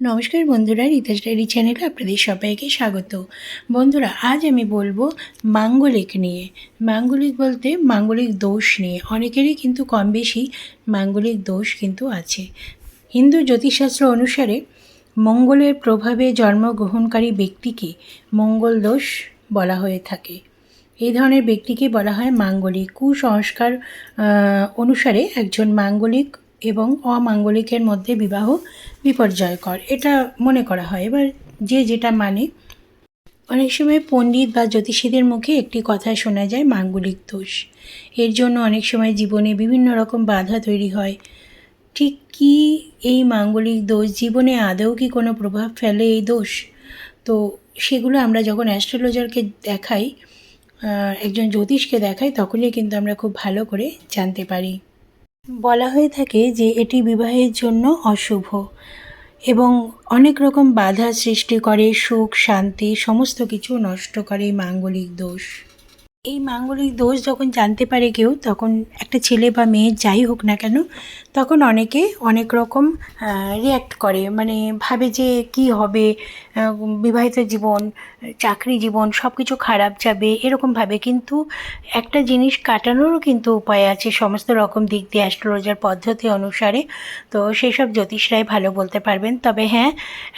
নমস্কার বন্ধুরা রিতাস ডায়েরি চ্যানেলে আপনাদের সবাইকে স্বাগত। বন্ধুরা, আজ আমি বলব মাঙ্গলিক নিয়ে। মাঙ্গলিক বলতে মাঙ্গলিক দোষ নিয়ে। অনেকেরই কিন্তু কম বেশি মাঙ্গলিক দোষ কিন্তু আছে। হিন্দু জ্যোতিষশাস্ত্র অনুসারে মঙ্গলের প্রভাবে জন্মগ্রহণকারী ব্যক্তিকে মঙ্গল দোষ বলা হয়ে থাকে। এই ধরনের ব্যক্তিকে বলা হয় মাঙ্গলিক। কুসংস্কার অনুসারে একজন মাঙ্গলিক এবং অমাঙ্গলিকের মধ্যে বিবাহ বিপর্যয়কর। এটা মনে করা হয়। এবার যে যেটা মানে অনেক সময় পণ্ডিত বা জ্যোতিষীদের মুখে একটি কথা শোনা যায়, মাঙ্গলিক দোষ। এর জন্য অনেক সময় জীবনে বিভিন্ন রকম বাধা তৈরি হয়। ঠিক কি এই মাঙ্গলিক দোষ? জীবনে আদৌ কি কোনো প্রভাব ফেলে এই দোষ? তো সেগুলো আমরা যখন অ্যাস্ট্রোলজারকে দেখাই একজন জ্যোতিষকে দেখাই, তখনই কিন্তু আমরা খুব ভালো করে জানতে পারি। বলা হয়ে থাকে যে এটি বিবাহের জন্য অশুভ এবং অনেক রকম বাধা সৃষ্টি করে, সুখ, শান্তি, সমস্ত কিছু নষ্ট করে, মাঙ্গলিক দোষ। এই মাঙ্গলিক দোষ যখন জানতে পারে কেউ, তখন একটা ছেলে বা মেয়ে যাই হোক না কেন, তখন অনেকে অনেক রকম রিয়্যাক্ট করে। মানে ভাবে যে কি হবে বিবাহিত জীবন, চাকরি জীবন সব কিছু খারাপ যাবে, এরকম ভাবে। কিন্তু একটা জিনিস কাটানোরও কিন্তু উপায় আছে, সমস্ত রকম দিক দিয়ে অ্যাস্ট্রোলজার পদ্ধতি অনুসারে। তো সেই সব জ্যোতিষরাই ভালো বলতে পারবেন। তবে হ্যাঁ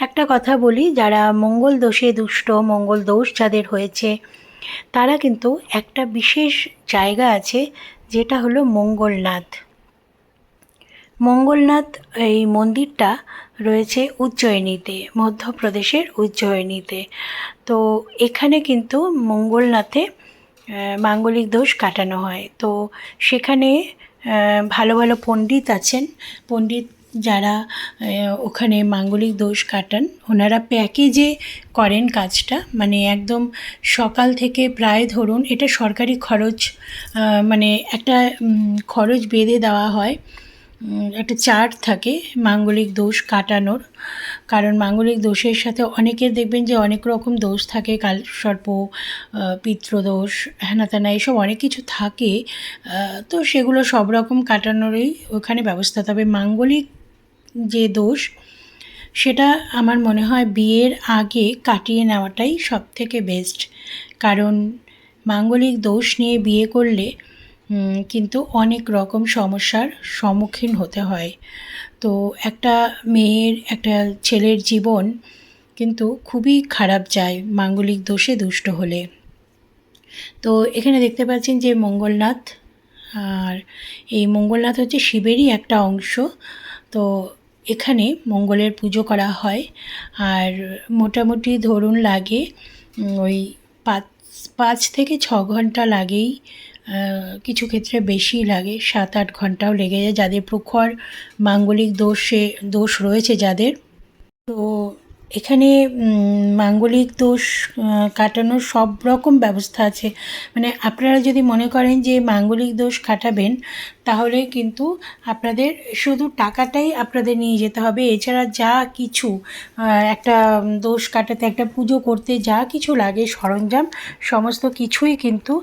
একটা কথা বলি, যারা মঙ্গল দোষে দুষ্ট, মঙ্গল দোষ যাদের হয়েছে তারা কিন্তু একটা বিশেষ জায়গা আছে, যেটা হলো মঙ্গলনাথ। মঙ্গলনাথ এই মন্দিরটা রয়েছে উজ্জয়িনীতে, মধ্যপ্রদেশের উজ্জয়িনীতে। তো এখানে কিন্তু মঙ্গলনাথে মাঙ্গলিক দোষ কাটানো হয়। তো সেখানে ভালো ভালো পণ্ডিত আছেন। পণ্ডিত যারা ওখানে মাঙ্গলিক দোষ কাটান, ওনারা প্যাকেজে করেন কাজটা। মানে একদম সকাল থেকে প্রায় ধরুন, এটা সরকারি খরচ মানে একটা খরচ বেঁধে দেওয়া হয়। একটা চার্ট থাকে মাঙ্গলিক দোষ কাটানোর। কারণ মাঙ্গলিক দোষের সাথে অনেকের দেখবেন যে অনেক রকম দোষ থাকে, কাল সর্প পিতৃদোষ হ্যানা ত্যানা এইসব অনেক কিছু থাকে। তো সেগুলো সব রকম কাটানোরই ওখানে ব্যবস্থা। তবে মাঙ্গলিক যে দোষ, সেটা আমার মনে হয় বিয়ের আগে কাটিয়ে নেওয়াটাই সব থেকে বেস্ট কারণ মাঙ্গলিক দোষ নিয়ে বিয়ে করলে কিন্তু অনেক রকম সমস্যার সম্মুখীন হতে হয়। তো একটা মেয়ের, একটা ছেলের জীবন কিন্তু খুবই খারাপ যায় মাঙ্গলিক দোষে দুষ্ট হলে। তো এখানে দেখতে পাচ্ছেন যে মঙ্গলনাথ, আর এই মঙ্গলনাথ হচ্ছে শিবেরই একটা অংশ। তো এখানে মঙ্গলের পুজো করা হয়। আর মোটামুটি ধরুন লাগে ওই পাঁচ পাঁচ থেকে ছ ঘণ্টা লাগেই কিছু ক্ষেত্রে বেশি লাগে, সাত আট ঘন্টাও লেগে যায়। যাদের প্রখর মাঙ্গলিক দোষে, দোষ রয়েছে যাদের। তো এখানে মাঙ্গলিক দোষ কাটানোর সব রকম ব্যবস্থা আছে। মানে আপনারা যদি মনে করেন যে মাঙ্গলিক দোষ কাটাবেন, তাহলে কিন্তু আপনাদের শুধু টাকাটাই আপনাদের নিয়ে যেতে হবে। এছাড়া যা কিছু একটা দোষ কাটাতে, একটা পুজো করতে যা কিছু লাগে, সরঞ্জাম, সমস্ত কিছুই কিন্তু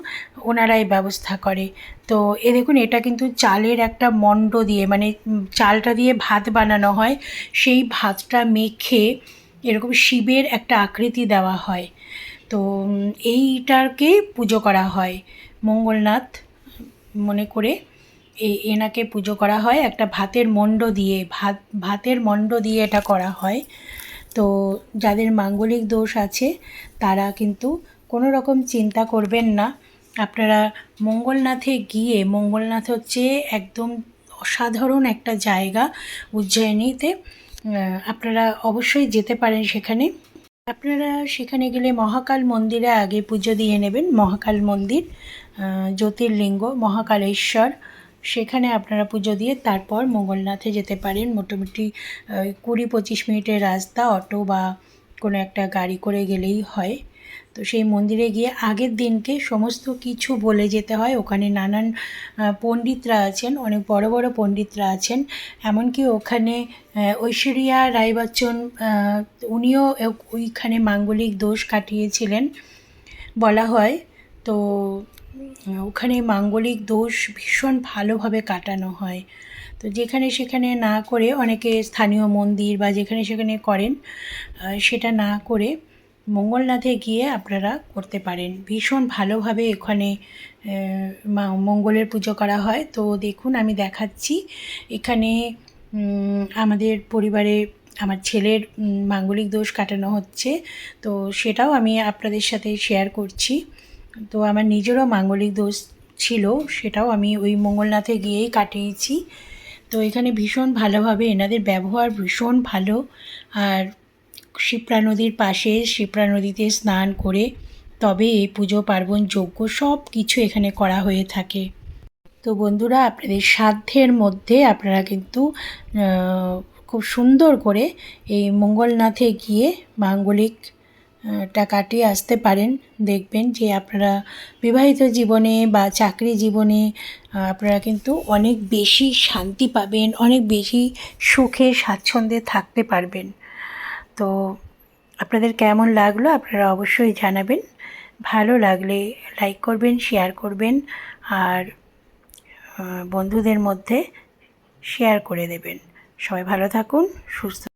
ওনারাই ব্যবস্থা করে। তো এ দেখুন, এটা কিন্তু চালের একটা মণ্ড দিয়ে মানে চালটা দিয়ে ভাত বানানো হয়। সেই ভাতটা মেখে এরকম শিবের একটা আকৃতি দেওয়া হয়। তো এইটাকে পুজো করা হয়। মঙ্গলনাথ মনে করে এই এনাকে পুজো করা হয়। একটা ভাতের মণ্ড দিয়ে, ভাত, ভাতের মণ্ড দিয়ে এটা করা হয়। তো, যাদের মাঙ্গলিক দোষ আছে, তারা কিন্তু কোনো রকম চিন্তা করবেন না। আপনারা মঙ্গলনাথে গিয়ে, মঙ্গলনাথ হচ্ছে একদম অসাধারণ একটা জায়গা উজ্জয়িনীতে। আপনারা অবশ্যই যেতে পারেন সেখানে। আপনারা সেখানে গেলে মহাকাল মন্দিরে আগে পুজো দিয়ে নেবেন, মহাকাল মন্দির জ্যোতির্লিঙ্গ, মহাকালেশ্বর। সেখানে আপনারা পুজো দিয়ে তারপর মঙ্গলনাথে যেতে পারেন। মোটামুটি কুড়ি পঁচিশ মিনিটের রাস্তা, অটো বা কোনো একটা গাড়ি করে গেলেই হয়। তো সেই মন্দিরে গিয়ে আগের দিনকে সমস্ত কিছু বলে যেতে হয়। ওখানে নানান পণ্ডিতরা আছেন, অনেক বড় বড় পণ্ডিতরা আছেন। এমনকি ওখানে ঐশ্বরিয়া রায় বচ্চন উনিও ওইখানে মাঙ্গলিক দোষ কাটিয়েছিলেন বলা হয়। তো, ওখানে মাঙ্গলিক দোষ ভীষণ ভালোভাবে কাটানো হয়। তো যেখানে সেখানে না করে অনেকে স্থানীয় মন্দির বা যেখানে সেখানে করেন সেটা না করে মঙ্গলনাথে গিয়ে আপনারা করতে পারেন। ভীষণ ভালোভাবে এখানে মঙ্গলের পুজো করা হয়। তো দেখুন, আমি দেখাচ্ছি। এখানে আমাদের পরিবারে আমার ছেলের মাঙ্গলিক দোষ কাটানো হচ্ছে। তো সেটাও আমি আপনাদের সাথে শেয়ার করছি। তো আমার নিজেরও মাঙ্গলিক দোষ ছিল, সেটাও আমি ওই মঙ্গলনাথে গিয়েই কাটিয়েছি। তো এখানে ভীষণ ভালোভাবে এনাদের ব্যবহার ভীষণ ভালো। আর শিপ্রা নদীর পাশে শিপ্রা নদীতে স্নান করে তবে এই পুজো, পার্বণ, যজ্ঞ সব কিছু এখানে করা হয়ে থাকে। তো বন্ধুরা, আপনাদের সাধ্যের মধ্যে আপনারা কিন্তু খুব সুন্দর করে এই মঙ্গলনাথে গিয়ে মাঙ্গলিক টা কাটিয়ে আসতে পারেন। দেখবেন যে আপনারা বিবাহিত জীবনে বা চাকরি জীবনে আপনারা কিন্তু অনেক বেশি শান্তি পাবেন, অনেক বেশি সুখে, স্বাচ্ছন্দ্যে থাকতে পারবেন। তো আপনাদের কেমন লাগল আপনারা অবশ্যই জানাবেন। ভালো লাগলে লাইক করবেন, শেয়ার করবেন আর বন্ধুদের মধ্যে শেয়ার করে দেবেন। সবাই ভালো থাকুন, সুস্থ